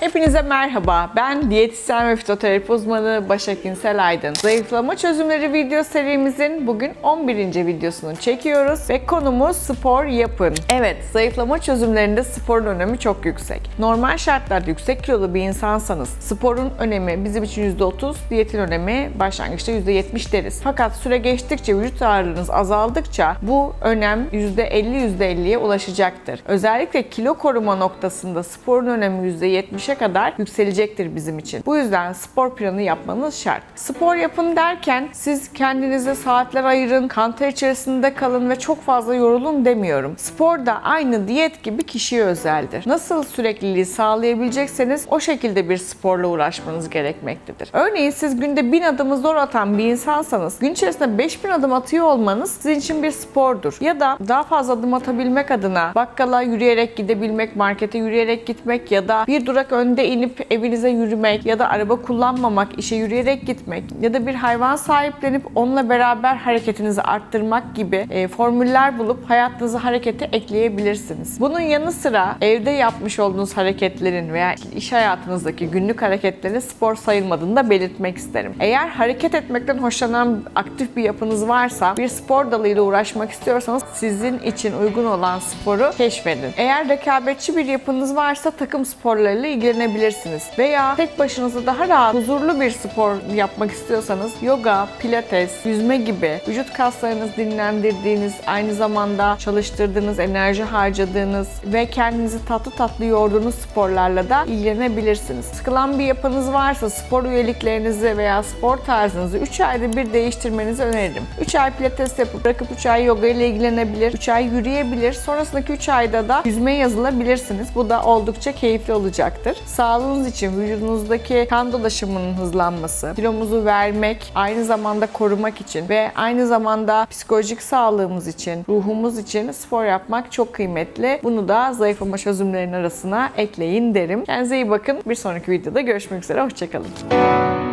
Hepinize merhaba. Ben diyetisyen ve fitoterapi uzmanı Başak İnsel Aydın. Zayıflama çözümleri video serimizin bugün 11. videosunu çekiyoruz ve konumuz spor yapın. Evet, zayıflama çözümlerinde sporun önemi çok yüksek. Normal şartlarda yüksek kilolu bir insansanız sporun önemi bizim için %30, diyetin önemi başlangıçta %70 deriz. Fakat süre geçtikçe vücut ağırlığınız azaldıkça bu önem %50-%50'ye ulaşacaktır. Özellikle kilo koruma noktasında sporun önemi %70'e kadar yükselecektir bizim için. Bu yüzden spor planı yapmanız şart. Spor yapın derken siz kendinize saatler ayırın, kanter içerisinde kalın ve çok fazla yorulun demiyorum. Spor da aynı diyet gibi kişiye özeldir. Nasıl sürekliliği sağlayabilecekseniz o şekilde bir sporla uğraşmanız gerekmektedir. Örneğin siz günde 1000 adımı zor atan bir insansanız gün içerisinde 5000 adım atıyor olmanız sizin için bir spordur. Ya da daha fazla adım atabilmek adına bakkala yürüyerek gidebilmek, markete yürüyerek gitmek ya da bir durak önde inip evinize yürümek ya da araba kullanmamak, işe yürüyerek gitmek ya da bir hayvan sahiplenip onunla beraber hareketinizi arttırmak gibi e, formüller bulup hayatınıza harekete ekleyebilirsiniz. Bunun yanı sıra evde yapmış olduğunuz hareketlerin veya iş hayatınızdaki günlük hareketlerin spor sayılmadığını da belirtmek isterim. Eğer hareket etmekten hoşlanan aktif bir yapınız varsa bir spor dalıyla uğraşmak istiyorsanız sizin için uygun olan sporu keşfedin. Eğer rekabetçi bir yapınız varsa takım sporlarıyla ilgilenebilirsiniz. Veya tek başınıza daha rahat, huzurlu bir spor yapmak istiyorsanız yoga, pilates, yüzme gibi vücut kaslarınızı dinlendirdiğiniz, aynı zamanda çalıştırdığınız, enerji harcadığınız ve kendinizi tatlı tatlı yorduğunuz sporlarla da ilgilenebilirsiniz. Sıkılan bir yapınız varsa spor üyeliklerinizi veya spor tarzınızı 3 ayda bir değiştirmenizi öneririm. 3 ay pilates yapıp bırakıp 3 ay yoga ile ilgilenebilir, 3 ay yürüyebilir. Sonrasındaki 3 ayda da yüzmeye yazılabilirsiniz. Bu da oldukça keyifli olacaktır. Sağlığınız için vücudunuzdaki kan dolaşımının hızlanması, kilomuzu vermek, aynı zamanda korumak için ve aynı zamanda psikolojik sağlığımız için, ruhumuz için spor yapmak çok kıymetli. Bunu da zayıflama çözümlerinin arasına ekleyin derim. Kendinize iyi bakın. Bir sonraki videoda görüşmek üzere. Hoşçakalın.